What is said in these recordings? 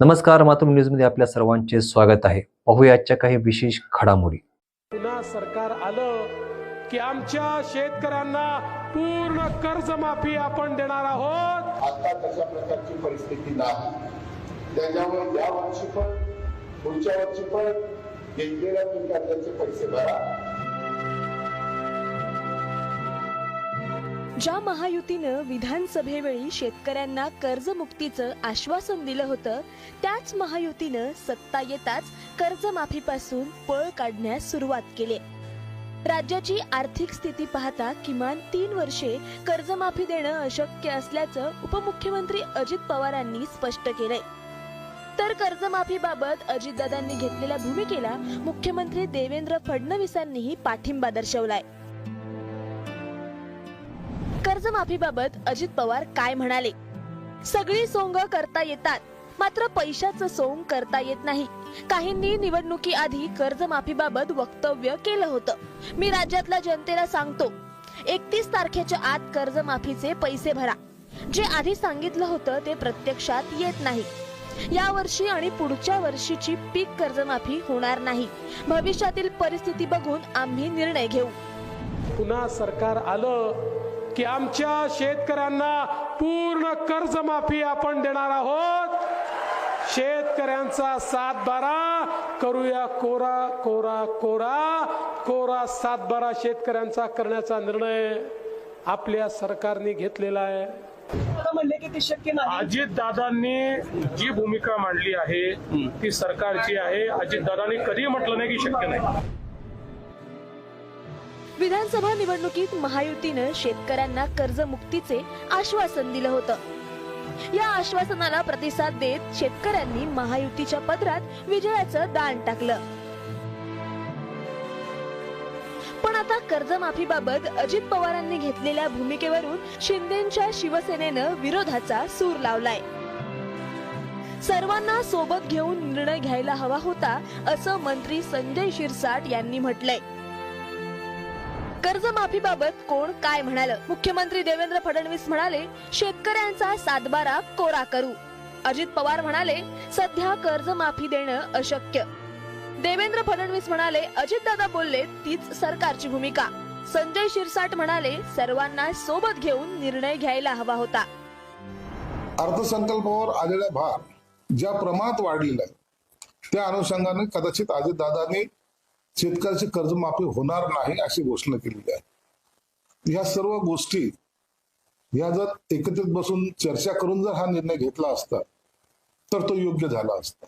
नमस्कार मातृ न्यूजमध्ये आपल्या सर्वांचे स्वागत आहे. पाहूया आजच्या काही विशेष घडामोडी. पुन्हा सरकार आलं की आमच्या शेतकऱ्यांना पूर्ण कर्जमाफी आपण देणार आहोत. आता तशा प्रकारची परिस्थिती नाही. त्याच्यामुळे या वर्षी पण पुढच्या वर्षी पण घेतलेल्या तुम्ही कर्जाचे पैसे भरा. ज्या महायुतीनं विधानसभेवेळी शेतकऱ्यांना कर्जमुक्तीचं आश्वासन दिलं होतं त्याच महायुतीनं सत्ता येताच कर्जमाफीपासून पळ काढण्यास सुरुवात केली. राज्याची आर्थिक स्थिती पाहता किमान तीन वर्षे कर्जमाफी देणं अशक्य असल्याचं उपमुख्यमंत्री अजित पवारांनी स्पष्ट केलंय. तर कर्जमाफीबाबत अजितदादांनी घेतलेल्या भूमिकेला मुख्यमंत्री देवेंद्र फडणवीसांनीही पाठिंबा दर्शवलाय. कर्जमाफीबाबत अजित पवार काय म्हणाले? सगळी सोंग करता येतात मात्र पैशाचं सोंग करता येत नाही. काहींनी निवडणुकी आधी कर्जमाफीबाबत वक्तव्य केलं होतं. मी राज्यातल्या जनतेला सांगतो एकतीस तारखेच्या आत कर्जमाफीचे पैसे भरा. जे आधी सांगितलं होतं ते प्रत्यक्षात येत नाही. या वर्षी आणि पुढच्या वर्षीची पीक कर्जमाफी होणार नाही. भविष्यातील परिस्थिती बघून आम्ही निर्णय घेऊ. पुन्हा सरकार आलं की आमच्या शेतकऱ्यांना पूर्ण कर्जमाफी आपण देणार आहोत. शेतकऱ्यांचा सातबारा करूया कोरा कोरा कोरा. कोरा सातबारा शेतकऱ्यांचा करण्याचा निर्णय आपल्या सरकारने घेतलेला आहे. म्हणले की ते शक्य नाही. अजित दादांनी जी भूमिका मांडली आहे ती सरकारची आहे. अजित दादांनी कधी म्हटलं नाही की शक्य नाही. विधानसभा निवडणुकीत महायुतीनं शेतकऱ्यांना कर्जमुक्तीचे आश्वासन दिलं होतं. या आश्वासनाला प्रतिसाद देत शेतकऱ्यांनी महायुतीच्या पत्रात विजयाचं दान टाकलं. पण आता कर्जमाफीबाबत अजित पवारांनी घेतलेल्या भूमिकेवरून शिंदेच्या शिवसेनेनं विरोधाचा सूर लावलाय. सर्वांना सोबत घेऊन निर्णय घ्यायला हवा होता असं मंत्री संजय शिरसाट यांनी म्हटलंय. कर्जमाफीबाबत कोण काय म्हणालं? मुख्यमंत्री देवेंद्र फडणवीस म्हणाले शेतकऱ्यांचा सातबारा कोरा करू. अजित पवार म्हणाले सध्या कर्जमाफी देणं अशक्य. देवेंद्र फडणवीस म्हणाले अजितदादा बोलले तीच सरकारची भूमिका. संजय शिरसाट म्हणाले सर्वांना सोबत घेऊन निर्णय घ्यायला हवा होता. अर्थसंकल्पावर आलेला भार ज्या प्रमाणात वाढलेला आहे त्या अनुषंगाने कदाचित अजितदादांनी शेतकऱ्याची कर्जमाफी होणार नाही अशी घोषणा केलेली आहे. ह्या सर्व गोष्टी ह्या जर एकत्रित बसून चर्चा करून जर हा निर्णय घेतला असता तर तो योग्य झाला असता.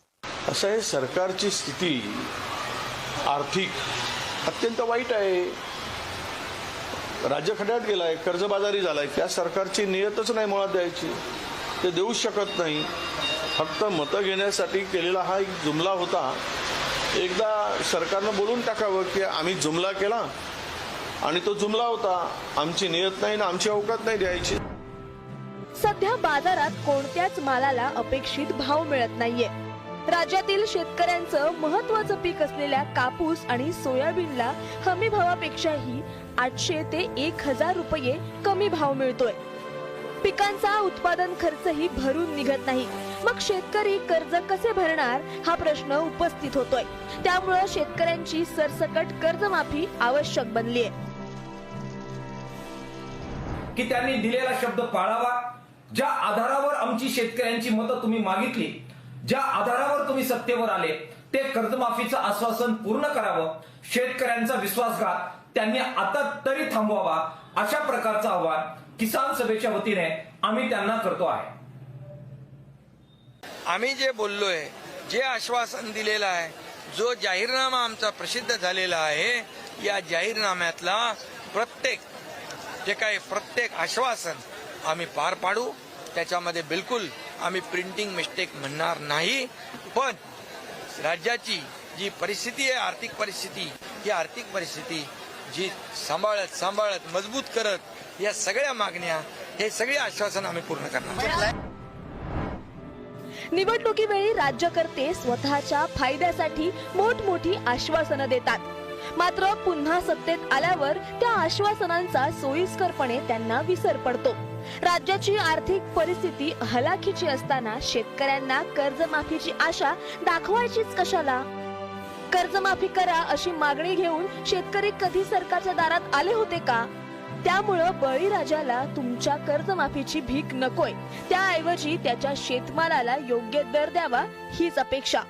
असं आहे सरकारची स्थिती आर्थिक अत्यंत वाईट आहे. राज्य खड्यात गेलाय कर्जबाजारी झालाय त्या सरकारची नियतच नाही मुळात द्यायची. ते देऊच शकत नाही. फक्त मतं घेण्यासाठी केलेला हा एक जुमला होता. एकदा सरकारनं बोलून टाकावं की आम्ही जुमला केला आणि तो जुमला होता. आमची नियत नाही ना आमची अवकात नाही द्यायची. सध्या बाजारात कोणत्याच मालाला अपेक्षित भाव मिळत नाहीये. राज्यातील शेतकऱ्यांचं महत्वाचं पीक असलेल्या कापूस आणि सोयाबीनला हमी भावापेक्षाही आठशे ते एक हजार रुपये कमी भाव मिळतोय. पिकांचा उत्पादन खर्चही भरून निघत नाही. मग शेतकरी कर्ज कसे भरणार? हा प्रश्न उपस्थित होतोय. त्यामुळं शेतकऱ्यांची सरसकट कर्जमाफी आवश्यक बनली आहे की त्यांनी दिलेला शब्द पाळावा? ज्या आधारावर आमची शेतकऱ्यांची मतं तुम्ही मागितली ज्या आधारावर तुम्ही सत्तेवर आले ते कर्जमाफीचं आश्वासन पूर्ण करावं शेतकऱ्यांचा विश्वासघात त्यांनी आता तरी थांबवावा अशा प्रकारचं आव्हान किसान सभेच्या वतीने आम्ही त्यांना करतो आहे. आम्ही जे बोललोय जे आश्वासन दिलेलं आहे जो जाहीरनामा आमचा प्रसिद्ध झालेला आहे या जाहीरनाम्यातला प्रत्येक जे काही प्रत्येक आश्वासन आम्ही पार पाडू त्याच्यामध्ये बिलकुल आम्ही प्रिंटिंग मिस्टेक म्हणणार नाही पण राज्याची जी परिस्थिती आहे आर्थिक परिस्थिती ही आर्थिक परिस्थिती जी सांभाळत सांभाळत मजबूत करत या सगळ्या मागण्या हे सगळे आश्वासन आम्ही पूर्ण करणार. निवडणुकीवेळी राज्यकर्ते स्वतःच्या फायद्यासाठी मोठमोठी आश्वासनं देतात. मात्र पुन्हा सत्तेत आल्यावर त्या आश्वासनांचा सोयीस्करपणे त्यांना विसर पडतो. राज्याची आर्थिक परिस्थिती हलाखीची असताना शेतकऱ्यांना कर्जमाफीची आशा दाखवायचीच कशाला? कर्जमाफी करा अशी मागणी घेऊन शेतकरी कधी सरकारच्या दारात आले होते का? त्यामुळं बळीराजाला तुमच्या कर्जमाफीची भीक नकोय. त्याऐवजी त्याच्या शेतमालाला योग्य दर द्यावा हीच अपेक्षा.